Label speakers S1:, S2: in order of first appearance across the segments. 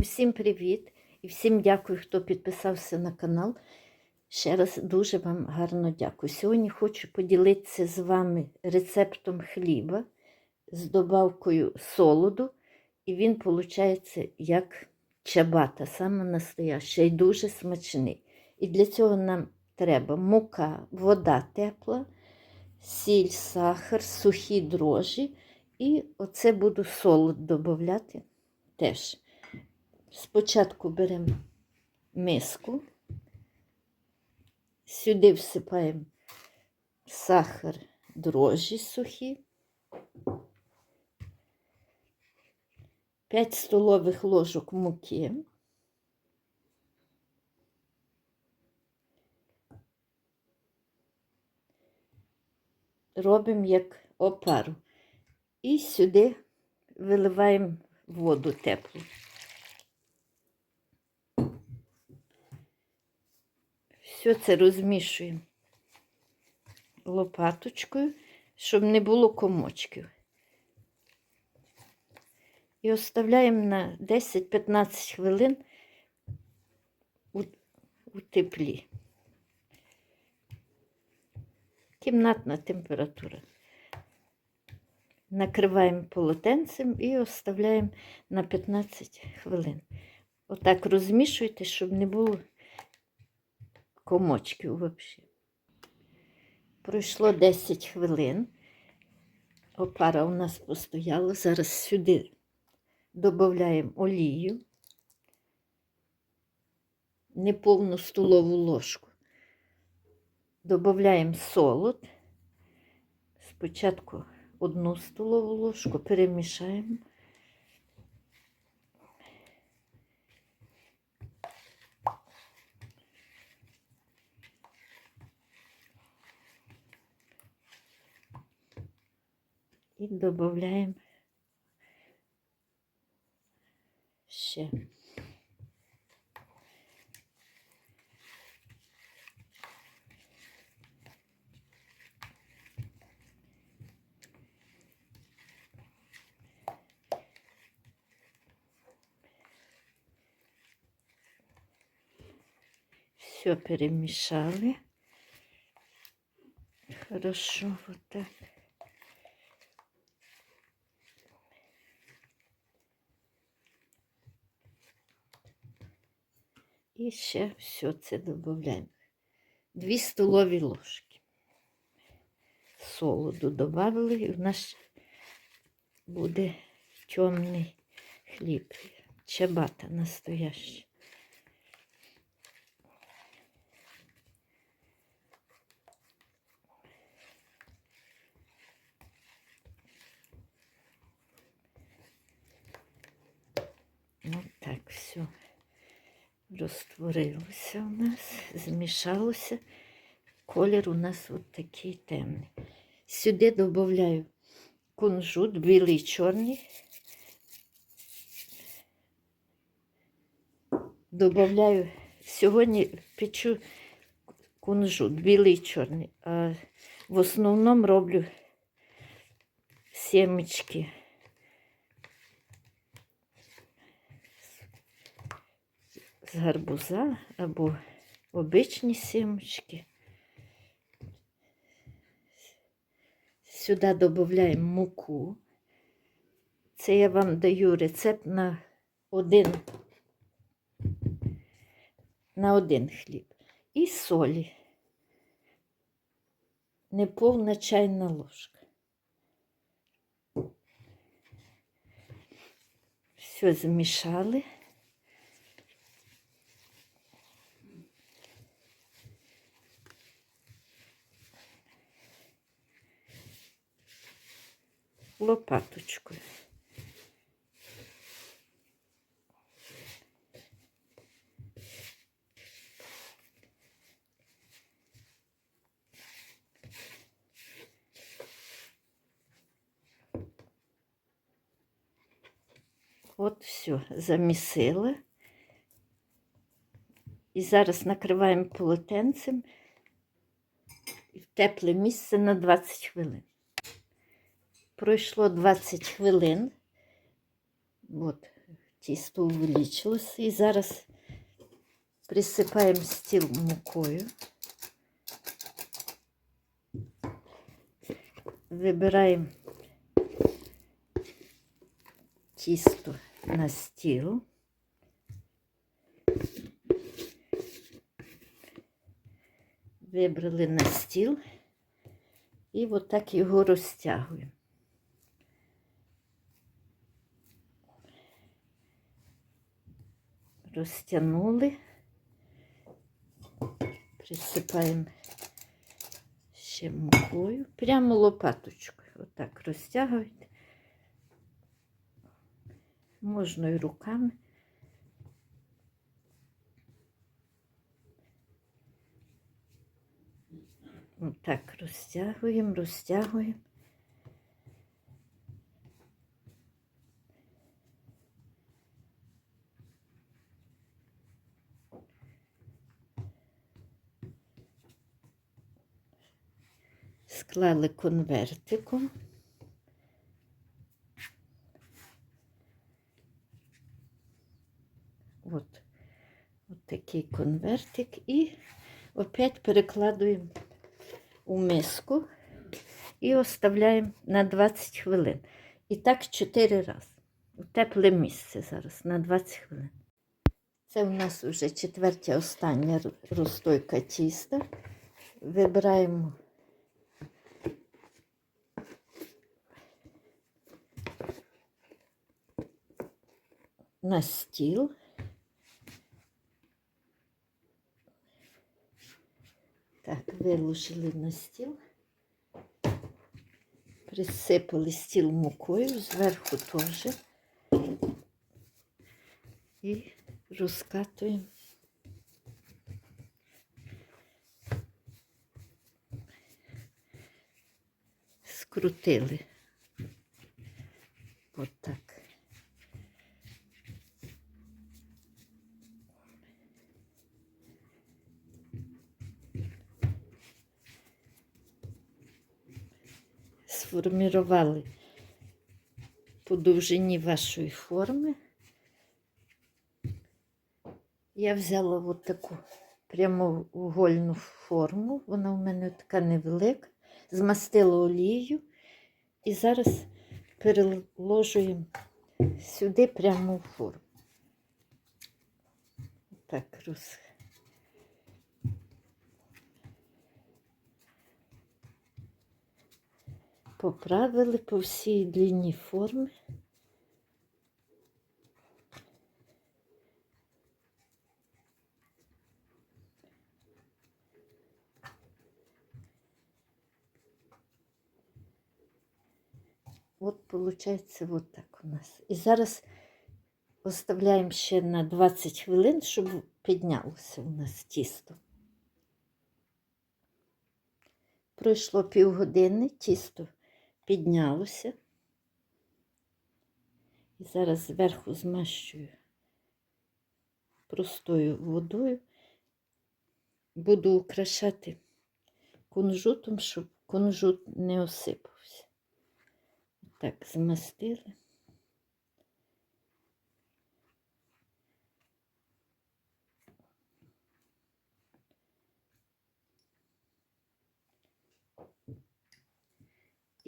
S1: Усім привіт і всім дякую, хто підписався на канал. Ще раз дуже вам гарно дякую. Сьогодні хочу поділитися з вами рецептом хліба з добавкою солоду. І він виходить як чабата, саме настояща і дуже смачний. І для цього нам треба мука, вода тепла, сіль, сахар, сухі дрожжі. І оце буду солод додати теж. Спочатку беремо миску, сюди всипаємо сахар, дрожжі сухі, 5 столових ложок муки, робимо як опару. І сюди виливаємо воду теплу. Все це розмішуємо лопаточкою, щоб не було комочків. І оставляємо на 10-15 хвилин у, у теплі. Кімнатна температура. Накриваємо полотенцем і оставляємо на 15 хвилин. Отак розмішуйте, щоб не було комочків взагалі. Пройшло 10 хвилин. Опара у нас постояла. Зараз сюди додаємо олію, неповну столову ложку. Додаємо солод. Спочатку одну столову ложку перемішаємо. І додаємо ще. Все перемешали. Хорошо, вот так. І ще все це додаємо. Дві столові ложки. Солоду додали, і в нас буде темний хліб. Чабата настоящий. Ну так, все розтворилося у нас, змішалося. Колір у нас от такий темний. Сюди додаю кунжут, білий і чорний. Добавляю, сьогодні печу кунжут, білий чорний, а в основному роблю сімечки. З гарбуза або обичні сімочки. Сюди додаємо муку. Це я вам даю рецепт на один, на один хліб. І солі. Неповна чайна ложка. Все змішали. Лопаточкою. От все, замісила. І зараз накриваємо полотенцем в тепле місце на 20 хвилин. Пройшло 20 хвилин. От, Тісто увеличилося. І зараз присипаємо стіл мукою. Вибираємо тісто на стіл. Вибрали на стіл і отак його розтягуємо. Розтягнули, присипаємо ще мукою, прямо лопаточкою. Отак розтягуєте. Можна і руками. Отак розтягуємо, розтягуємо. Склали конвертиком. От, от такий конвертик і опять перекладуємо у миску і оставляємо на 20 хвилин. І так 4 рази. У тепле місце зараз на 20 хвилин. Це у нас вже четвертя остання ро- розстойка тіста. Вибираємо на стіл. Так, виложили на стіл. Присипали стіл мукою, зверху теж. І розкатуємо. Скрутили. Отак. Сформірували по довжині вашої форми. Я взяла от таку прямоугольну форму, вона у мене така невелика, змастила олією і зараз переложуємо сюди пряму форму. Так, роз... Поправили по всій длині форми. От виходить вот так у нас. І зараз оставляємо ще на 20 хвилин, щоб піднялося у нас тісто. Пройшло півгодини, тісто піднялося. І зараз зверху змащую простою водою. Буду украшати кунжутом, щоб кунжут не осипався. Так, змастили.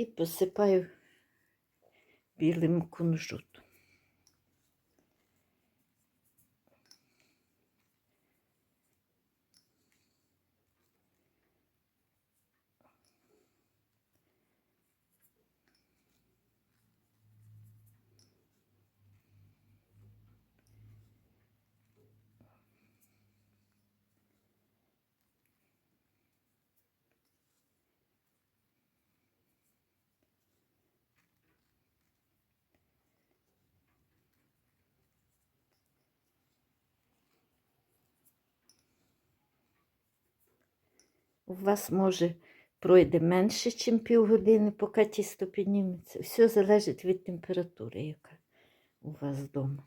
S1: І посипаю білим кунжутом. У вас може пройде менше, ніж півгодини, поки тісто підніметься. Все залежить від температури, яка у вас вдома.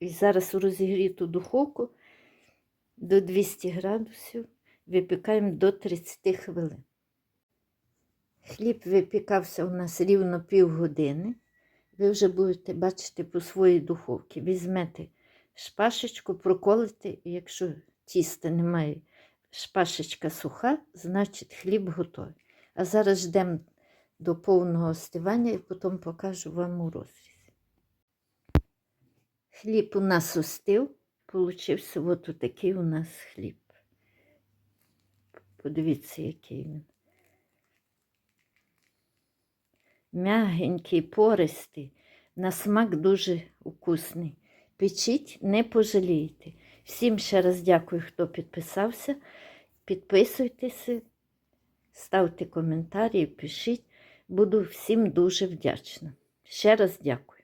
S1: І зараз у розігріту духовку до 200 градусів випікаємо до 30 хвилин. Хліб випікався у нас рівно півгодини. Ви вже будете бачити по своїй духовці. Візьмете шпашечку, проколите, і якщо тіста немає, шпашечка суха, значить хліб готовий. А зараз ждемо до повного остивання і потім покажу вам у розрізі. Хліб у нас остив, получився от такий у нас хліб. Подивіться, який він. Мягенький, пористий, на смак дуже вкусний. Печіть, не пожалієте. Всім ще раз дякую, хто підписався. Підписуйтеся, ставте коментарі, пишіть. Буду всім дуже вдячна. Ще раз дякую.